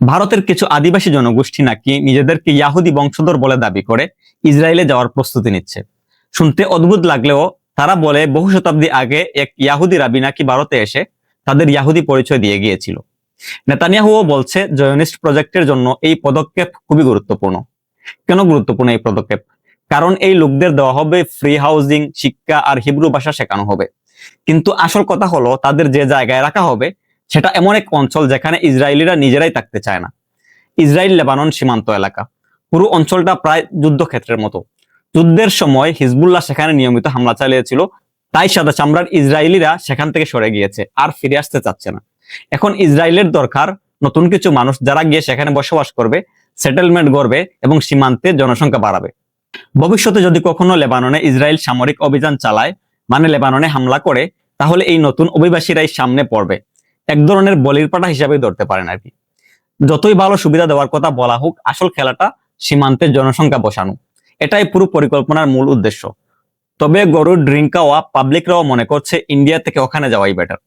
ভারতের কিছু আদিবাসী জনগোষ্ঠী নাকি নিজেদেরকে ইয়াহুদি বংশধর বলে দাবি করে ইসরায়েলে যাওয়ার প্রস্তুতি নিচ্ছে। শুনতে অদ্ভুত লাগলেও তারা বলে বহু শতাব্দী আগে এক ইয়াহুদি রাবি নাকি ভারতে এসে তাদের ইয়াহুদি পরিচয় দিয়ে গিয়েছিল। নেতানিয়াহুও বলছে, জয়নিস্ট প্রজেক্টের জন্য এই পদক্ষেপ খুবই গুরুত্বপূর্ণ। কেন গুরুত্বপূর্ণ এই পদক্ষেপ? কারণ এই লোকদের দেওয়া হবে ফ্রি হাউজিং শিক্ষা আর হিব্রু ভাষা শেখানো হবে। কিন্তু আসল কথা হলো, তাদের যে জায়গায় রাখা হবে সেটা এমন এক অঞ্চল যেখানে ইসরায়েলিরা নিজেরাই থাকতে চায় না। ইসরায়েল লেবানন সীমান্ত এলাকা। পুরো অঞ্চলটা প্রায় যুদ্ধক্ষেত্রের মতো। যুদ্ধের সময় হিজবুল্লাহ সেখানে নিয়মিত হামলা চালিয়েছিল, তাই সাদা চামড়ার ইসরায়েলিরা সেখান থেকে সরে গিয়েছে, আর ফিরে আসতে চাচ্ছে না। এখন ইসরায়েলের দরকার নতুন কিছু মানুষ যারা গিয়ে সেখানে বসবাস করবে, সেটেলমেন্ট গড়বে এবং সীমান্তে জনসংখ্যা বাড়াবে। ভবিষ্যতে যদি কখনো লেবাননে ইসরায়েল সামরিক অভিযান চালায় মানে লেবাননে হামলা করে, তাহলে এই নতুন অভিবাসীরাই সামনে পড়বে। এক ধরনের বলির পাটা হিসাবে ধরতে পারেন আর কি। যতই ভালো সুবিধা দেওয়ার কথা বলা হোক, আসল খেলাটা সীমান্তের জনসংখ্যা বসানো। এটাই পুরো পরিকল্পনার মূল উদ্দেশ্য। তবে গরুর ড্রিঙ্ক খাওয়া পাবলিকরাও মনে করছে ইন্ডিয়া থেকে ওখানে যাওয়াই বেটার